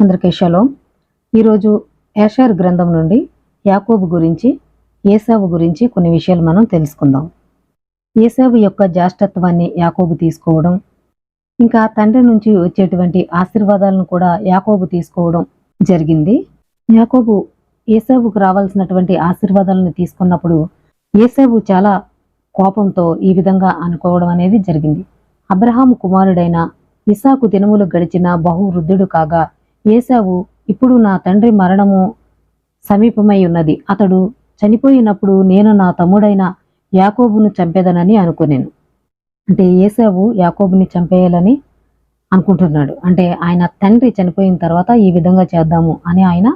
అందరికీ షలోం. ఈరోజు యాషార్ గ్రంథం నుండి యాకోబు గురించి ఏసావు గురించి కొన్ని విషయాలు మనం తెలుసుకుందాం. ఏసావు యొక్క జ్యేష్ఠత్వాన్ని యాకోబు తీసుకోవడం ఇంకా తండ్రి నుంచి వచ్చేటువంటి ఆశీర్వాదాలను కూడా యాకోబు తీసుకోవడం జరిగింది. యాకోబు ఏసావుకు రావాల్సినటువంటి ఆశీర్వాదాలను తీసుకున్నప్పుడు ఏసావు చాలా కోపంతో ఈ విధంగా అనుకోవడం అనేది జరిగింది. అబ్రహాం కుమారుడైన ఇసాకు దినములు గడిచిన బహువృద్ధుడు కాగా ఏసావు ఇప్పుడు నా తండ్రి మరణము సమీపమై ఉన్నది. అతడు చనిపోయినప్పుడు నేను నా తమ్ముడైన యాకోబును చంపేదనని అనుకునేను. అంటే ఏసావు యాకోబుని చంపేయాలని అనుకుంటున్నాడు. అంటే ఆయన తండ్రి చనిపోయిన తర్వాత ఈ విధంగా చేద్దాము అని ఆయన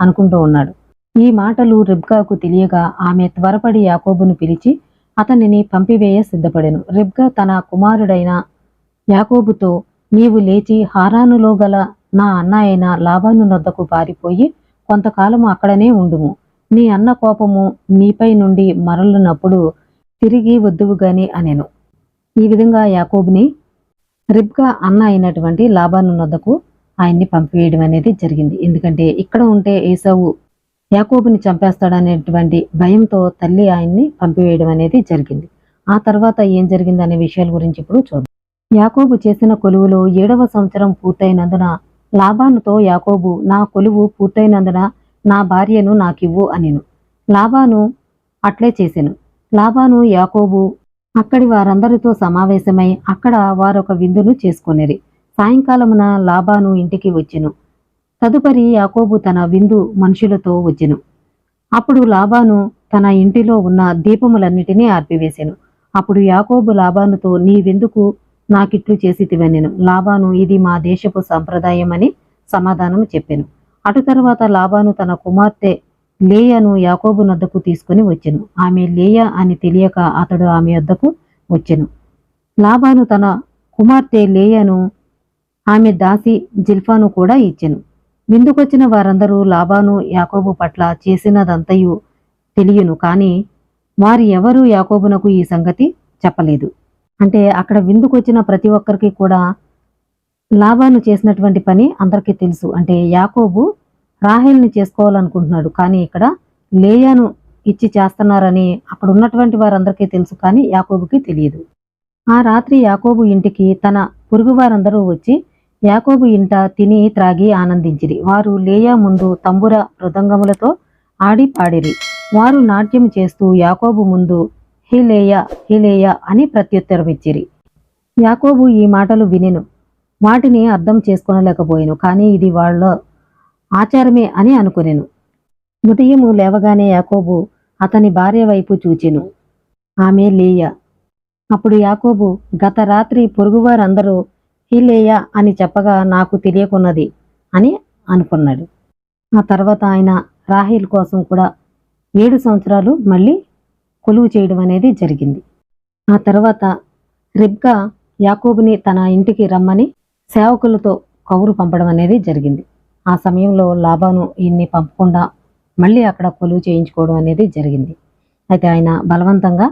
అనుకుంటూ ఉన్నాడు. ఈ మాటలు రిబ్కాకు తెలియగా ఆమె త్వరపడి యాకోబును పిలిచి అతనిని పంపివేయ సిద్ధపడెను. రిబ్కా తన కుమారుడైన యాకోబుతో నీవు లేచి హారానులో గల నా అన్న అయిన లాభాను నొద్దకు పారిపోయి కొంతకాలము అక్కడనే ఉండుము. నీ అన్న కోపము నీపై నుండి మరలునప్పుడు తిరిగి వద్దువుగాని అనెను. ఈ విధంగా యాకోబుని రిబ్గా అన్న అయినటువంటి లాభాను నొద్దకు ఆయన్ని పంపివేయడం అనేది జరిగింది. ఎందుకంటే ఇక్కడ ఉంటే ఏసవు యాకోబుని చంపేస్తాడనేటువంటి భయంతో తల్లి ఆయన్ని పంపివేయడం అనేది జరిగింది. ఆ తర్వాత ఏం జరిగింది అనే విషయాల గురించి ఇప్పుడు చూద్దాం. యాకోబు చేసిన కొలువులో ఏడవ సంవత్సరం పూర్తయినందున లాబానుతో యాకోబు నా కొలువు పూర్తయినందున నా భార్యను నాకివ్వు అనెను. లాబాను అట్లే చేసెను. లాబాను యాకోబు అక్కడి వారందరితో సమావేశమై అక్కడ వారొక విందును చేసుకొనిరి. సాయంకాలమున లాబాను ఇంటికి వచ్చెను. తదుపరి యాకోబు తన విందు మనుషులతో వచ్చెను. అప్పుడు లాబాను తన ఇంటిలో ఉన్న దీపములన్నిటినీ ఆర్పివేశాను అప్పుడు యాకోబు లాబానుతో నీ విందుకు నాకిట్లు చేసి తివెనెను లాబాను ఇది మా దేశపు సంప్రదాయమని సమాధానం చెప్పాను. అటు తర్వాత లాబాను తన కుమార్తె లేయను యాకోబు నద్దకు తీసుకుని వచ్చెను. ఆమె లేయ అని తెలియక అతడు ఆమె వద్దకు వచ్చెను. లాబాను తన కుమార్తె లేయను ఆమె దాసి జిల్ఫాను కూడా ఇచ్చెను. విందుకొచ్చిన వారందరూ లాబాను యాకోబు పట్ల చేసినదంతయు తెలియను. కానీ వారి ఎవరూ యాకోబునకు ఈ సంగతి చెప్పలేదు. అంటే అక్కడ విందుకొచ్చిన ప్రతి ఒక్కరికి కూడా లాభాను చేసినటువంటి పని అందరికీ తెలుసు. అంటే యాకోబు రాహేల్ని చేసుకోవాలనుకుంటున్నాడు. కానీ ఇక్కడ లేయాను ఇచ్చి చేస్తున్నారని అక్కడ ఉన్నటువంటి వారందరికీ తెలుసు కానీ యాకోబుకి తెలియదు. ఆ రాత్రి యాకోబు ఇంటికి తన పొరుగు వారందరూ వచ్చి యాకోబు ఇంట తిని త్రాగి ఆనందించిరి. వారు లేయా ముందు తంబుర మృదంగములతో ఆడి పాడిరి. వారు నాట్యం చేస్తూ యాకోబు ముందు హిలేయ హిలేయ అని ప్రత్యుత్తరమిచ్చిరి యాకోబు ఈ మాటలు వినెను. వాటిని అర్థం చేసుకొనలేకపోయాను కానీ ఇది వాళ్ళ ఆచారమే అని అనుకునేను. ఉదయము లేవగానే యాకోబు అతని భార్య వైపు చూచెను. ఆమె లేయ. అప్పుడు యాకోబు గత రాత్రి పొరుగువారందరూ హిలేయ అని చెప్పగా నాకు తెలియకున్నది అని అనుకున్నాడు. ఆ తర్వాత ఆయన రాహిల్ కోసం కూడా ఏడు సంవత్సరాలు మళ్ళీ కొలువు చేయడం అనేది జరిగింది. ఆ తర్వాత రిబ్కా యాకోబుని తన ఇంటికి రమ్మని సేవకులతో కౌరు పంపడం అనేది జరిగింది. ఆ సమయంలో లాభాను ఈయన్ని పంపకుండా మళ్ళీ అక్కడ కొలువు చేయించుకోవడం అనేది జరిగింది. అయితే ఆయన బలవంతంగా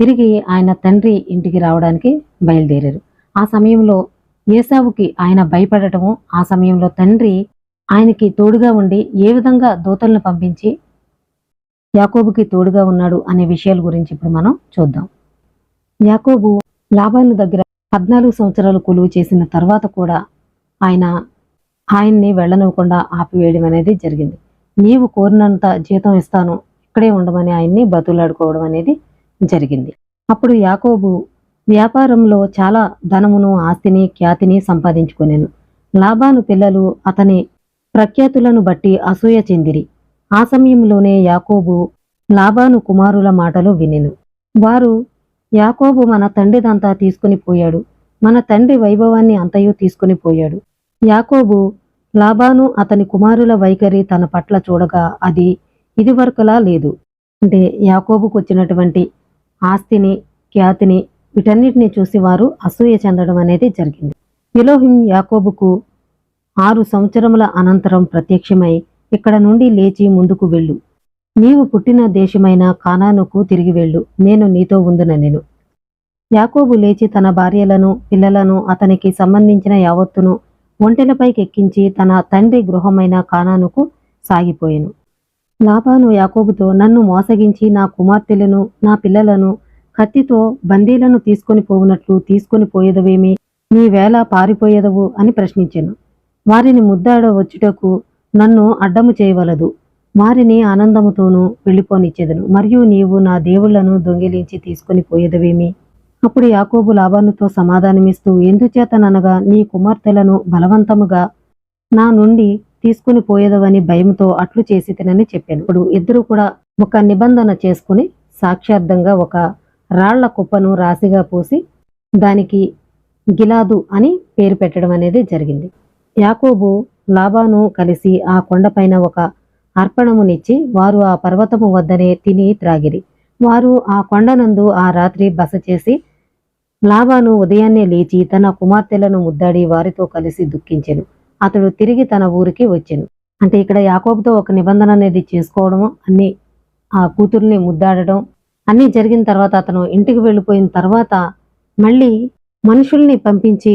తిరిగి ఆయన తండ్రి ఇంటికి రావడానికి బయలుదేరారు. ఆ సమయంలో ఏసావుకి ఆయన భయపడటము ఆ సమయంలో తండ్రి ఆయనకి తోడుగా ఉండి ఏ విధంగా దూతలను పంపించి యాకోబుకి తోడుగా ఉన్నాడు అనే విషయాల గురించి ఇప్పుడు మనం చూద్దాం. యాకోబు లాభాను దగ్గర పద్నాలుగు సంవత్సరాలు కొలువు చేసిన తర్వాత కూడా ఆయన ఆయన్ని వెళ్ళనివ్వకుండా ఆపివేయడం అనేది జరిగింది. నీవు కోరినంత జీతం ఇస్తాను ఇక్కడే ఉండమని ఆయన్ని బతులాడుకోవడం అనేది జరిగింది. అప్పుడు యాకోబు వ్యాపారంలో చాలా ధనమును ఆస్తిని ఖ్యాతిని సంపాదించుకునేను. లాభాను పిల్లలు అతని ప్రఖ్యాతులను బట్టి అసూయ చెందిరి. ఆ సమయంలోనే యాకోబు లాబాను కుమారుల మాటలు వినెను. వారు యాకోబు మన తండ్రిదంతా తీసుకుని పోయాడు. మన తండ్రి వైభవాన్ని అంతయు తీసుకుని పోయాడు. యాకోబు లాబాను అతని కుమారుల వైఖరి తన పట్ల చూడగా అది ఇదివరకులా లేదు. అంటే యాకోబుకు వచ్చినటువంటి ఆస్తిని ఖ్యాతిని వీటన్నిటిని చూసి వారు అసూయ చెందడం అనేది జరిగింది. ఎలోహిం యాకోబుకు ఆరు సంవత్సరముల అనంతరం ప్రత్యక్షమై ఇక్కడ నుండి లేచి ముందుకు వెళ్ళు. నీవు పుట్టిన దేశమైన కానానుకు తిరిగి వెళ్ళు. నేను నీతో ఉందుననెను యాకోబు లేచి తన భార్యలను పిల్లలను అతనికి సంబంధించిన యావత్తును ఒంటెలపైకి ఎక్కించి తన తండ్రి గృహమైన కానానుకు సాగిపోయాను. లాభాను యాకోబుతో నన్ను మోసగించి నా కుమార్తెలను నా పిల్లలను కత్తితో బందీలను తీసుకొని పోవునట్లు తీసుకొని పోయేదవేమి? నీ వేళ పారిపోయేదవు అని ప్రశ్నించాను. వారిని ముద్దాడ వచ్చుటకు నన్ను అడ్డము చేయవలదు. వారిని ఆనందముతోనూ వెళ్ళిపోనిచ్చేదను. మరియు నీవు నా దేవుళ్ళను దొంగిలించి తీసుకొని పోయేదవేమి? అప్పుడు యాకోబు లాభానుతో సమాధానమిస్తూ ఎందుచేతననగా నీ కుమార్తెలను బలవంతముగా నా నుండి తీసుకుని పోయేదవని భయంతో అట్లు చేసి తినని చెప్పాను. ఇప్పుడు ఇద్దరు కూడా ఒక నిబంధన చేసుకుని సాక్ష్యార్థంగా ఒక రాళ్ళ కుప్పను రాశిగా పోసి దానికి గిలాదు అని పేరు పెట్టడం అనేది జరిగింది. యాకోబు లాబాను కలిసి ఆ కొండపైన ఒక అర్పణమునిచ్చి వారు ఆ పర్వతము వద్దనే తిని త్రాగిరి. వారు ఆ కొండనందు ఆ రాత్రి బస చేసి లాబాను ఉదయాన్నే లేచి తన కుమార్తెలను ముద్దాడి వారితో కలిసి దుఃఖించెను. అతడు తిరిగి తన ఊరికి వచ్చెను. అంటే ఇక్కడ యాకోబుతో ఒక నిబంధన అనేది చేసుకోవడము అన్ని ఆ కూతుర్ని ముద్దాడడం అన్నీ జరిగిన తర్వాత అతను ఇంటికి వెళ్ళిపోయిన తర్వాత మళ్ళీ మనుషుల్ని పంపించి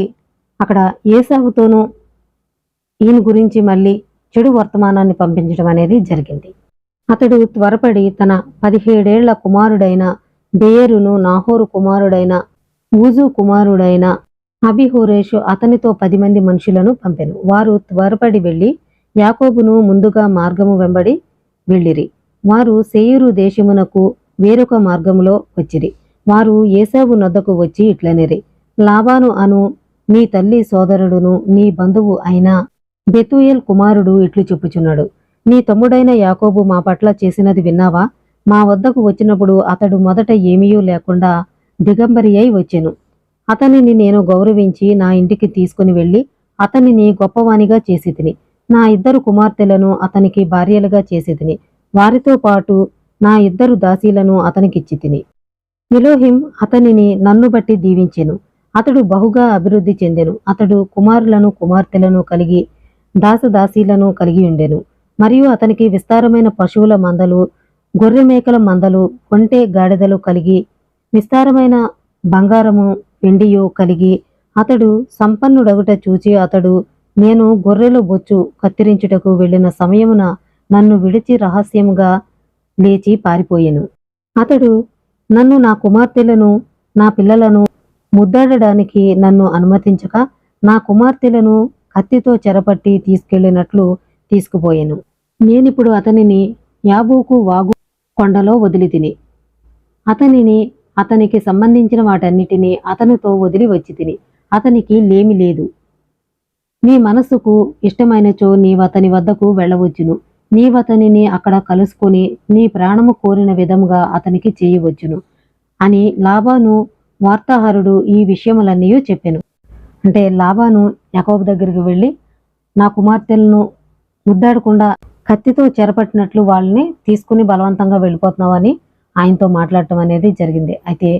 అక్కడ ఏసావుతోనూ ఈయన గురించి మళ్ళీ చెడు వర్తమానాన్ని పంపించడం అనేది జరిగింది. అతడు త్వరపడి తన పదిహేడేళ్ళ కుమారుడైన బేయరును నాహోరు కుమారుడైన ఊజు కుమారుడైన అబిహోరేషు అతనితో పది మంది మనుషులను పంపెను. వారు త్వరపడి వెళ్ళి యాకోబును ముందుగా మార్గము వెంబడి వెళ్ళిరి. వారు సేయురు దేశమునకు వేరొక మార్గములో వచ్చిరి. వారు ఏసావు నొద్దకు వచ్చి ఇట్లనిరి. లాబాను అను నీ తల్లి సోదరుడును నీ బంధువు అయిన బెతుయేల్ కుమారుడు ఇట్లు చెప్పుచున్నాడు నీ తమ్ముడైన యాకోబు మా పట్ల చేసినది విన్నావా? మా వద్దకు వచ్చినప్పుడు అతడు మొదట ఏమీయూ లేకుండా దిగంబరి అయి వచ్చెను. అతనిని నేను గౌరవించి నా ఇంటికి తీసుకుని వెళ్ళి అతనిని గొప్పవానిగా చేసి తిని నా ఇద్దరు కుమార్తెలను అతనికి భార్యలుగా చేసి తిని వారితో పాటు నా ఇద్దరు దాసీలను అతనికిచ్చి తిని ఎలోహిం అతనిని నన్ను బట్టి దీవించెను. అతడు బహుగా అభివృద్ధి చెందెను. అతడు కుమారులను కుమార్తెలను కలిగి దాసదాసీలను కలిగి ఉండెను. మరియు అతనికి విస్తారమైన పశువుల మందలు గొర్రె మేకల మందలు ఒంటె గాడిదలు కలిగి విస్తారమైన బంగారము వెండియు కలిగి అతడు సంపన్నుడగుట చూచి అతడు నేను గొర్రెల బొచ్చు కత్తిరించుటకు వెళ్ళిన సమయమున నన్ను విడిచి రహస్యముగా లేచి పారిపోయాను. అతడు నన్ను నా కుమార్తెలను నా పిల్లలను ముద్దాడడానికి నన్ను అనుమతించక నా కుమార్తెలను కత్తితో చెరపట్టి తీసుకెళ్ళినట్లు తీసుకుపోయాను. నేనిప్పుడు అతనిని యాబూకు వాగు కొండలో వదిలి తిని అతనిని అతనికి సంబంధించిన వాటన్నిటినీ అతనితో వదిలి వచ్చి తిని అతనికి లేమి లేదు. నీ మనస్సుకు ఇష్టమైనచో నీవతని వద్దకు వెళ్ళవచ్చును. నీవతనిని అక్కడ కలుసుకొని నీ ప్రాణము కోరిన విధముగా అతనికి చేయవచ్చును అని లాబాను వార్తాహరుడు ఈ విషయములన్నీ చెప్పెను. అంటే లాభాను యాకోబు దగ్గరికి వెళ్ళి నా కుమార్తెలను ముద్దాడకుండా కత్తితో చెరపట్టినట్లు వాళ్ళని తీసుకుని బలవంతంగా వెళ్ళిపోతున్నావని ఆయనతో మాట్లాడటం అనేది జరిగింది. అయితే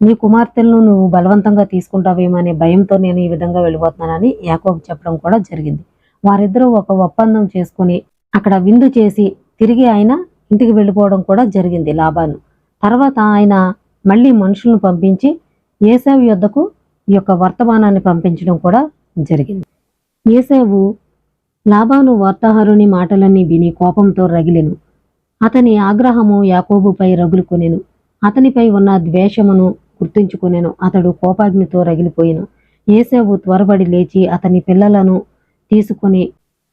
నీ కుమార్తెలను నువ్వు బలవంతంగా తీసుకుంటావేమో అనే భయంతో నేను ఈ విధంగా వెళ్ళిపోతున్నానని యాకోబు చెప్పడం కూడా జరిగింది. వారిద్దరూ ఒక ఒప్పందం చేసుకుని అక్కడ విందు చేసి తిరిగి ఆయన ఇంటికి వెళ్ళిపోవడం కూడా జరిగింది లాభాను. తర్వాత ఆయన మళ్ళీ మనుషులను పంపించి ఏసావు యొద్దకు ఈ యొక్క వర్తమానాన్ని పంపించడం కూడా జరిగింది. ఏసావు లాభాను వార్తాహరుని మాటలన్నీ విని కోపంతో రగిలెను. అతని ఆగ్రహము యాకోబుపై రగులుకొనెను. అతనిపై ఉన్న ద్వేషమును గుర్తుంచుకొనెను. అతడు కోపాగ్నితో రగిలిపోయెను. ఏసేవు త్వరబడి లేచి అతని పిల్లలను తీసుకుని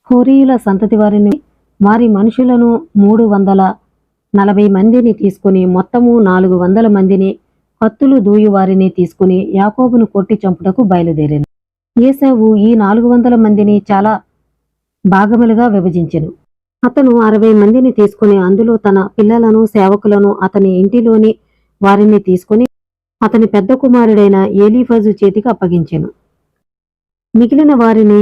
హోరీయుల సంతతి వారిని వారి మనుషులను మూడు వందల నలభై మందిని తీసుకుని మొత్తము నాలుగు వందల మందిని కత్తులు దూయువారిని తీసుకుని యాకోబును కొట్టి చంపుటకు బయలుదేరాను. ఏసావు ఈ నాలుగు వందల మందిని చాలా భాగములుగా విభజించెను. అతను అరవై మందిని తీసుకుని అందులో తన పిల్లలను సేవకులను అతని ఇంటిలోని వారిని తీసుకుని అతని పెద్ద కుమారుడైన ఏలీఫజు చేతికి అప్పగించెను. మిగిలిన వారిని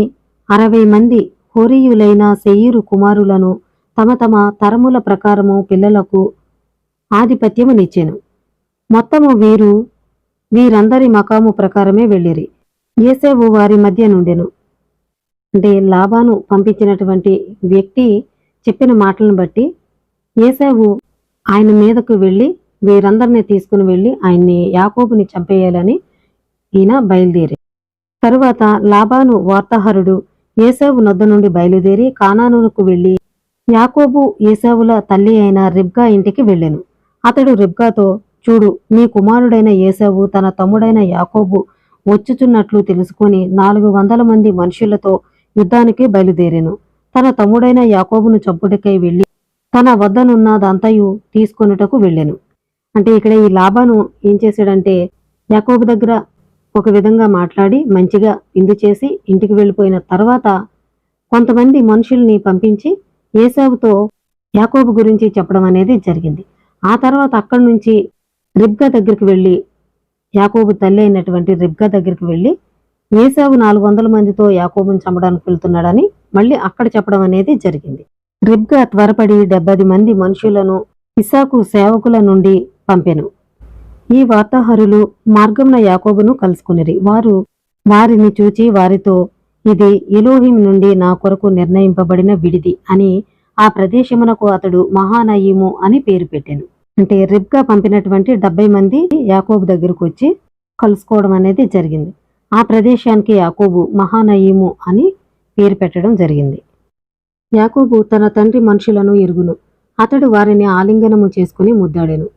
అరవై మంది హోరీయులైన సెయ్యూరు కుమారులను తమ తమ తరముల ప్రకారము పిల్లలకు ఆధిపత్యమునిచ్చెను. మొత్తము వీరు వీరందరి మకాము ప్రకారమే వెళ్ళిరి. ఏసేవు వారి మధ్య నుండెను. అంటే లాభాను పంపించినటువంటి వ్యక్తి చెప్పిన మాటలను బట్టి ఏసేవు ఆయన మీదకు వెళ్ళి వీరందరినీ తీసుకుని వెళ్ళి ఆయన్ని యాకోబుని చంపేయాలని ఈయన బయలుదేరి. తరువాత లాభాను వార్తాహరుడు ఏసేవు నొద్ద నుండి బయలుదేరి కానానుకు వెళ్ళి యాకోబు ఏసేవుల తల్లి అయిన రిబ్గా ఇంటికి వెళ్ళెను. అతడు రిబ్గాతో చూడు నీ కుమారుడైన ఏసావు తన తమ్ముడైన యాకోబు వచ్చుచున్నట్లు తెలుసుకొని నాలుగు వందల మంది మనుషులతో యుద్ధానికి బయలుదేరెను. తన తమ్ముడైన యాకోబును చంపుటకై వెళ్ళి తన వద్దనున్నదంతయు తీసుకొనుటకు వెళ్ళెను. అంటే ఇక్కడ ఈ లాభాను ఏం చేశాడంటే యాకోబు దగ్గర ఒక విధంగా మాట్లాడి మంచిగా ఇందు చేసి ఇంటికి వెళ్ళిపోయిన తర్వాత కొంతమంది మనుషుల్ని పంపించి ఏసావుతో యాకోబు గురించి చెప్పడం అనేది జరిగింది. ఆ తర్వాత అక్కడి నుంచి రిబ్గా దగ్గరికి వెళ్ళి యాకోబు తల్లి అయినటువంటి రిబ్గా దగ్గరికి వెళ్ళి ఏసావు నాలుగు వందల మందితో యాకోబుని చంపడానికి వెళ్తున్నాడని మళ్ళీ అక్కడ చెప్పడం అనేది జరిగింది. రిబ్గా త్వరపడి డెబ్బది మంది మనుషులను ఇసాకు సేవకుల నుండి పంపెను. ఈ వార్తాహరులు మార్గంన యాకోబును కలుసుకునిరి. వారు వారిని చూచి వారితో ఇది ఎలోహిం నుండి నా కొరకు నిర్ణయింపబడిన విడిది అని ఆ ప్రదేశమునకు అతడు మహానయీము అని పేరు పెట్టాను. అంటే రిబ్గా పంపినటువంటి డెబ్బై మంది యాకోబు దగ్గరకు వచ్చి కలుసుకోవడం అనేది జరిగింది. ఆ ప్రదేశానికి యాకోబు మహానయీము అని పేరు పెట్టడం జరిగింది. యాకోబు తన తండ్రి మనుషులను ఎరుగును. అతడు వారిని ఆలింగనము చేసుకుని ముద్దాడెను.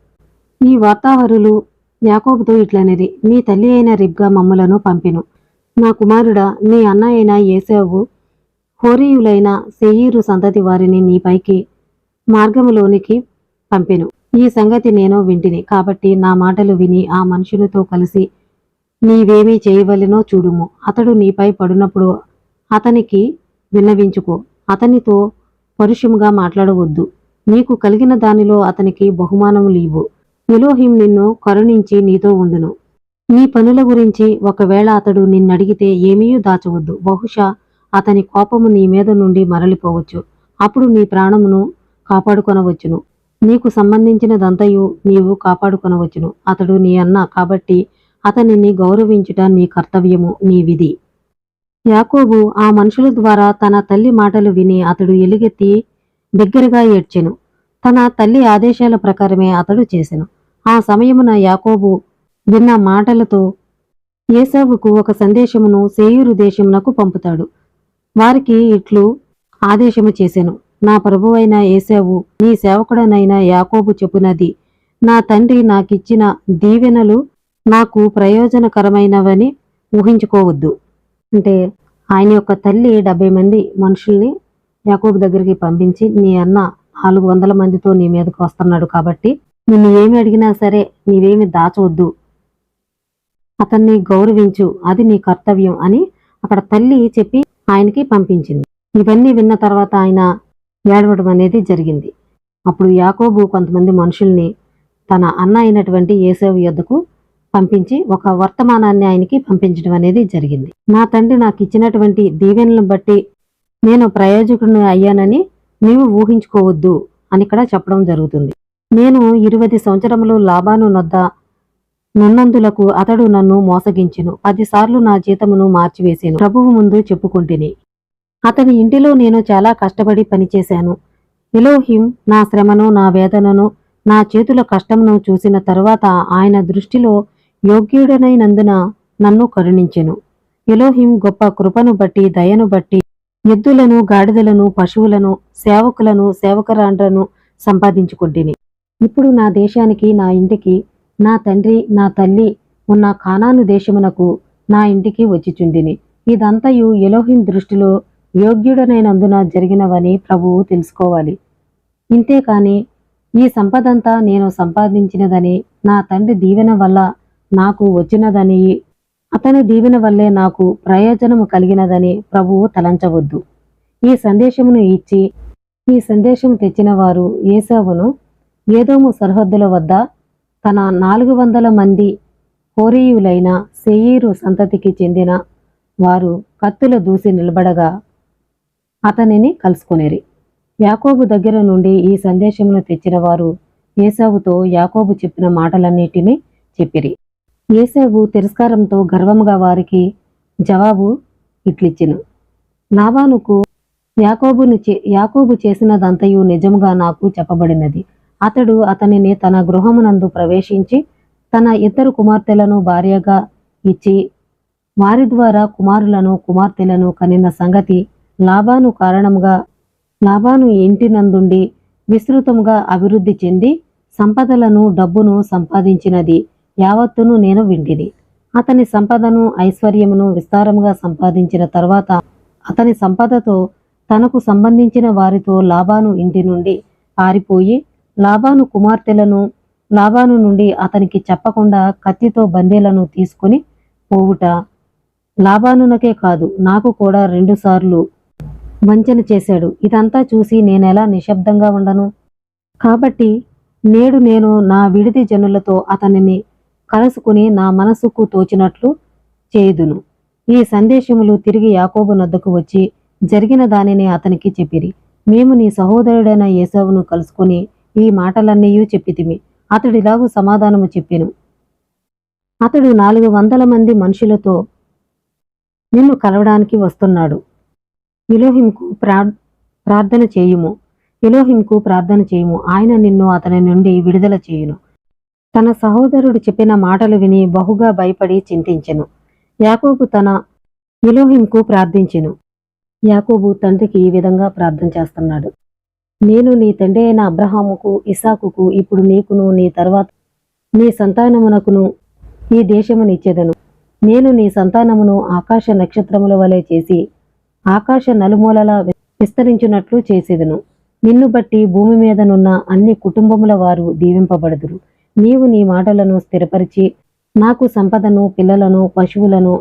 ఈ వార్తాహరులు యాకోబుతో ఇట్లనేది నీ తల్లి అయిన రిబ్గా మమ్ములను పంపెను. నా కుమారుడా నీ అన్న అయిన ఏసావు హోరీయులైన సెయీరు సంతతి వారిని నీపైకి మార్గములోనికి పంపెను. ఈ సంగతి నేను వింటిని. కాబట్టి నా మాటలు విని ఆ మనుషులతో కలిసి నీవేమీ చేయవలెనో చూడుము. అతడు నీపై పడినప్పుడు అతనికి విన్నవించుకో. అతనితో పరుషముగా మాట్లాడవద్దు. నీకు కలిగిన దానిలో అతనికి బహుమానము లేవు. ఎలోహిం నిన్ను కరుణించి నీతో ఉండును. నీ పనుల గురించి ఒకవేళ అతడు నిన్నడిగితే ఏమీ దాచవద్దు. బహుశా అతని కోపము నీ మీద నుండి మరలిపోవచ్చు. అప్పుడు నీ ప్రాణమును కాపాడుకొనవచ్చును. నీకు సంబంధించినదంతయు నీవు కాపాడుకొనవచ్చును. అతడు నీ అన్న కాబట్టి అతనిని గౌరవించుట నీ కర్తవ్యము నీ విధి. యాకోబు ఆ మనుషుల ద్వారా తన తల్లి మాటలు విని అతడు ఎలుగెత్తి దగ్గరగా ఏడ్చెను. తన తల్లి ఆదేశాల ప్రకారమే అతడు చేసెను. ఆ సమయమున యాకోబు విన్న మాటలతో ఏసావుకు ఒక సందేశమును సేయూరు దేశమునకు పంపుతాడు. వారికి ఇట్లు ఆదేశము చేసెను. నా ప్రభువైన ఏసావు నీ సేవకుడనైన యాకోబు చెప్పునది. నా తండ్రి నాకిచ్చిన దీవెనలు నాకు ప్రయోజనకరమైనవని ఊహించుకోవద్దు. అంటే ఆయన యొక్క తల్లి డెబ్బై మంది మనుషుల్ని యాకోబు దగ్గరికి పంపించి నీ అన్న నాలుగు వందల మందితో నీ మీదకి వస్తున్నాడు కాబట్టి నిన్ను ఏమి అడిగినా సరే నీవేమి దాచవద్దు అతన్ని గౌరవించు అది నీ కర్తవ్యం అని అక్కడ తల్లి చెప్పి ఆయనకి పంపించింది. ఇవన్నీ విన్న తర్వాత ఆయన ఏడవడం అనేది జరిగింది. అప్పుడు యాకోబు కొంతమంది మనుషుల్ని తన అన్న అయినటువంటి ఏసేవు యొద్దకు పంపించి ఒక వర్తమానాన్ని ఆయనకి పంపించడం అనేది జరిగింది. నా తండ్రి నాకు ఇచ్చినటువంటి దీవెనలను బట్టి నేను ప్రయోజకుడిని అయ్యానని నీవు ఊహించుకోవద్దు అని ఇక్కడ చెప్పడం జరుగుతుంది. నేను ఇరవై సంవత్సరములు లాభాను నొద్ద నున్నందులకు అతడు నన్ను మోసగించెను. పదిసార్లు నా జీతమును మార్చివేసాను. ప్రభువు ముందు చెప్పుకుంటుని. అతని ఇంటిలో నేను చాలా కష్టపడి పనిచేశాను. ఎలోహిం నా శ్రమను నా వేదనను నా చేతుల కష్టమును చూసిన తరువాత ఆయన దృష్టిలో యోగ్యుడనైనందున నన్ను కరుణించెను. ఎలోహిం గొప్ప కృపను బట్టి దయను బట్టి ఎద్దులను గాడిదలను పశువులను సేవకులను సేవకరాండ్రను సంపాదించుకుంటుని. ఇప్పుడు నా దేశానికి నా ఇంటికి నా తండ్రి నా తల్లి ఉన్న కానాను దేశమునకు నా ఇంటికి వచ్చిచుండిని ఇదంతయు ఎలోహిం దృష్టిలో యోగ్యుడనైనందున జరిగినవని ప్రభువు తెలుసుకోవాలి. ఇంతేకాని ఈ సంపదంతా నేను సంపాదించినదని నా తండ్రి దీవెన వల్ల నాకు వచ్చినదని అతని దీవెన వల్లే నాకు ప్రయోజనము కలిగినదని ప్రభువు తలంచవద్దు. ఈ సందేశమును ఇచ్చి ఈ సందేశం తెచ్చిన వారు ఏసావును ఏదోము సరిహద్దుల వద్ద తన నాలుగు వందల మంది హోరీయులైన సెయీరు సంతతికి చెందిన వారు కత్తుల దూసి నిలబడగా అతనిని కలుసుకొనేరి. యాకోబు దగ్గర నుండి ఈ సందేశమును తెచ్చిన వారు ఏసావుతో యాకోబు చెప్పిన మాటలన్నిటినీ చెప్పిరి. ఏసావు తిరస్కారంతో గర్వముగా వారికి జవాబు ఇట్లిచ్చెను. లాబానుకు యాకోబును చే యాకోబు చేసినదంతయు నిజముగా నాకు చెప్పబడినది. అతడు అతనిని తన గృహమునందు ప్రవేశించి తన ఇద్దరు కుమార్తెలను భార్యగా ఇచ్చి వారి ద్వారా కుమారులను కుమార్తెలను కనిన సంగతి లాభాను కారణముగా లాభాను ఇంటినందుండి విస్తృతముగా అభివృద్ధి చెంది సంపదలను డబ్బును సంపాదించినది యావత్తును నేను వింటిని. అతని సంపదను ఐశ్వర్యమును విస్తారముగా సంపాదించిన తర్వాత అతని సంపదతో తనకు సంబంధించిన వారితో లాభాను ఇంటి నుండి పారిపోయి లాభాను కుమార్తెలను లాభాను నుండి అతనికి చెప్పకుండా కత్తితో బందీలను తీసుకుని పోవుట లాభానునకే కాదు నాకు కూడా రెండుసార్లు వంచన చేశాడు. ఇదంతా చూసి నేనెలా నిశ్శబ్దంగా ఉండను? కాబట్టి నేడు నేను నా విడిది జనులతో అతనిని కలుసుకుని నా మనసుకు తోచినట్లు చేయుదును. ఈ సందేశములు తిరిగి యాకోబు నద్దకు వచ్చి జరిగిన దానిని అతనికి చెప్పిరి. మేము నీ సహోదరుడైన యేసవును కలుసుకుని ఈ మాటలన్నీ చెప్పితిమి. అతడిలాగు సమాధానము చెప్పెను. అతడు నాలుగు వందల మంది మనుషులతో నిన్ను కలవడానికి వస్తున్నాడు. ఇలోహింకు ప్రా ప్రార్థన చేయుము. ఇలోహింకు ప్రార్థన చేయుము. ఆయన నిన్ను అతని నుండి విడుదల చేయును. తన సహోదరుడు చెప్పిన మాటలు విని బహుగా భయపడి చింతించెను. యాకోబు తన ఇలోహింకు ప్రార్థించెను. యాకోబు తండ్రికి ఈ విధంగా ప్రార్థన చేస్తున్నాడు. నేను నీ తండ్రి అయిన అబ్రహాముకు ఇసాకుకు ఇప్పుడు నీకును నీ తర్వాత నీ సంతానమునకును ఈ దేశమునిచ్చేదను నేను నీ సంతానమును ఆకాశ నక్షత్రముల వలె చేసి ఆకాశ నలుమూలలా విస్తరించున్నట్లు చేసేదను. నిన్ను బట్టి భూమి మీదనున్న అన్ని కుటుంబముల వారు దీవింపబడదురు. నీవు నీ మాటలను స్థిరపరిచి నాకు సంపదను పిల్లలను పశువులను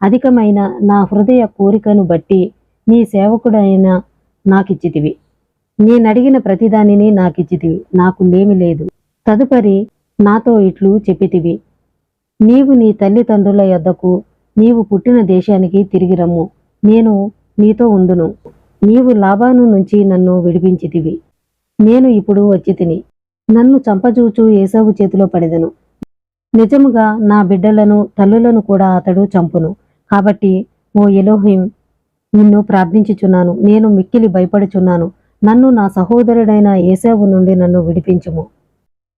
అధికమైన నా హృదయ కోరికను బట్టి నీ సేవకుడైన నాకిచ్చితివి. నేనడిగిన ప్రతిదానిని నాకిచ్చితివి. నాకు లేమి లేదు. తదుపరి నాతో ఇట్లు చెప్పితివి. నీవు నీ తల్లిదండ్రుల యొద్దకు నీవు పుట్టిన దేశానికి తిరిగి రమ్ము. నేను నీతో ఉందును నీవు లాభాను నుంచి నన్ను విడిపించితివి. నేను ఇప్పుడు వచ్చి తిని నన్ను చంపజూచు ఏసావు చేతిలో పడెదను. నిజముగా నా బిడ్డలను తల్లులను కూడా అతడు చంపును. కాబట్టి ఓ ఎలోహిం నిన్ను ప్రార్థించుచున్నాను. నేను మిక్కిలి భయపడుచున్నాను. నన్ను నా సహోదరుడైన ఏసావు నుండి నన్ను విడిపించుము.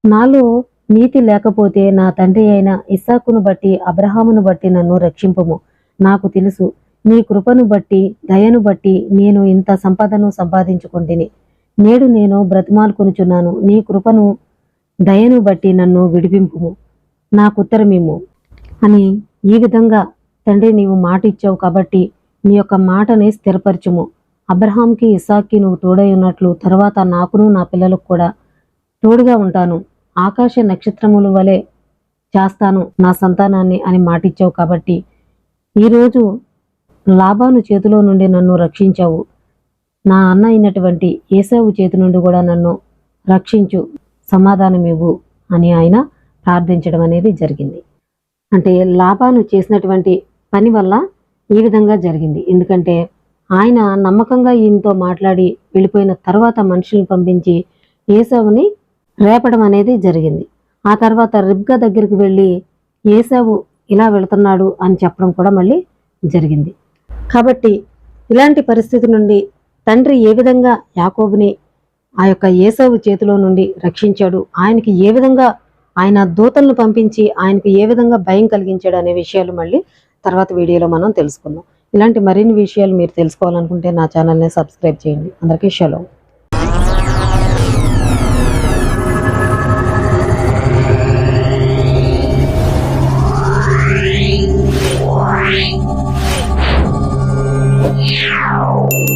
నాలో నీతి లేకపోతే నా తండ్రి అయిన ఇస్సాకును బట్టి అబ్రహామును బట్టి నన్ను రక్షింపుము. నాకు తెలుసు నీ కృపను బట్టి దయను బట్టి నేను ఇంత సంపదను సంపాదించుకుంటుని. నేడు నేను బ్రతిమాలుకొనుచున్నాను. నీ కృపను దయను బట్టి నన్ను విడిపింపుము. నాకుత్తరమిమ్ము అని ఈ విధంగా తండ్రి నీవు మాట ఇచ్చావు కాబట్టి నీ యొక్క మాటని స్థిరపరచుము. అబ్రహాంకి ఇసాక్కి నువ్వు తోడై ఉన్నట్లు తర్వాత నాకును నా పిల్లలకు కూడా తోడుగా ఉంటాను. ఆకాశ నక్షత్రముల వలె చేస్తాను నా సంతానాన్ని అని మాటిచ్చావు కాబట్టి ఈరోజు లాభాను చేతిలో నుండి నన్ను రక్షించావు. నా అన్న అయినటువంటి ఏసావు చేతి నుండి కూడా నన్ను రక్షించు సమాధానం ఇవ్వు అని ఆయన ప్రార్థించడం అనేది జరిగింది. అంటే లాభాను చేసినటువంటి పని వల్ల ఈ విధంగా జరిగింది. ఎందుకంటే ఆయన నమ్మకంగా ఈయనతో మాట్లాడి వెళ్ళిపోయిన తర్వాత మనుషులను పంపించి ఏసావుని రేపడం అనేది జరిగింది. ఆ తర్వాత రిబ్గా దగ్గరికి వెళ్ళి ఏసావు ఇలా వెళుతున్నాడు అని చెప్పడం కూడా మళ్ళీ జరిగింది. కాబట్టి ఇలాంటి పరిస్థితి నుండి తండ్రి ఏ విధంగా యాకోబుని ఆ యొక్క ఏసవు చేతిలో నుండి రక్షించాడు? ఆయనకి ఏ విధంగా ఆయన దూతలను పంపించి ఆయనకు ఏ విధంగా భయం కలిగించాడు అనే విషయాలు మళ్ళీ తర్వాత వీడియోలో మనం తెలుసుకుందాం. ఇలాంటి మరిన్ని విషయాలు మీరు తెలుసుకోవాలనుకుంటే నా ఛానల్ని సబ్స్క్రైబ్ చేయండి. అందరికీ షలో. Meow.